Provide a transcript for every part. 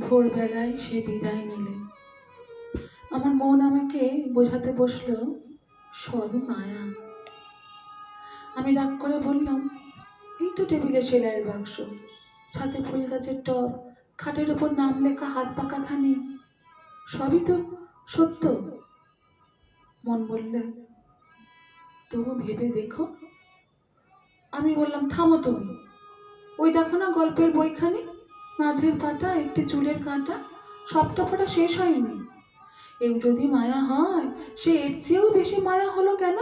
ভোরবেলায় সে বিদায় নিলেন আমার মন আমাকে বোঝাতে বসল সব মায়া। আমি রাগ করে বললাম, এই তো টেবিলে সেলাইয়ের বাক্স। ছাদে ফুল গাছের টব, খাটের ওপর নাম লেখা হাত পাকা খানি সবই তো সত্য। মন বললে, তবু ভেবে দেখো। আমি বললাম, থামো তুমি। ওই দেখো না গল্পের বইখানি? মাঝের পাতা, একটি চুলের কাঁটা পড়া শেষ হয়নি। এও যদি মায়া হয়, সে এর চেয়েও বেশি মায়া হলো কেন?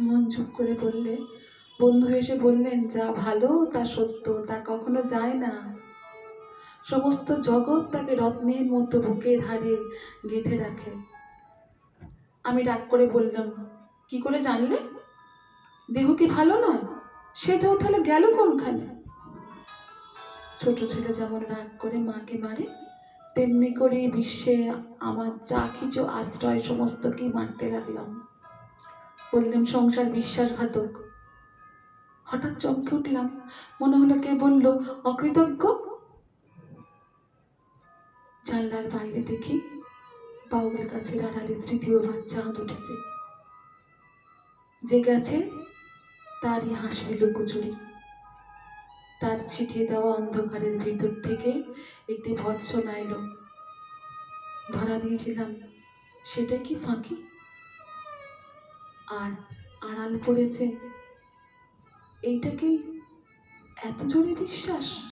মন চুপ করে বললে, বন্ধু এসে বললেন, যা ভালো, তা সত্য, তা কখনো যায় না। সমস্ত জগৎ তাকে রত্নের মতো বুকের হারে গেঁথে রাখে। আমি রাগ করে বললাম, কি করে জানলে? দেহ কি ভালো নয়? সে দেহ তাহলে গেল কোনখানে? ছোট ছেলে যেমন রাগ করে, মাকে মারে, তেমনি করে বিশ্বে আমার যা কিছু আশ্রয় সমস্ত মারতে লাগলাম। বললাম, সংসার বিশ্বাসঘাতক। হঠাৎ চমকে উঠলাম, মনে হলো কে বলল, অকৃতজ্ঞ? জানলার বাইরে দেখি বাউল গাছের আড়ালে তৃতীয়বার চাঁদ উঠেছে। যে গেছে, তারই হাসি লুকোচুরি। তার ছিটিয়ে দেওয়া অন্ধকারের ভিতর থেকে একটি ভৎসনা এলো। ধরা দিয়েছিলাম সেটা কি ফাঁকি? আর আড়াল পড়েছে এইটাকেই এত জোরে বিশ্বাস?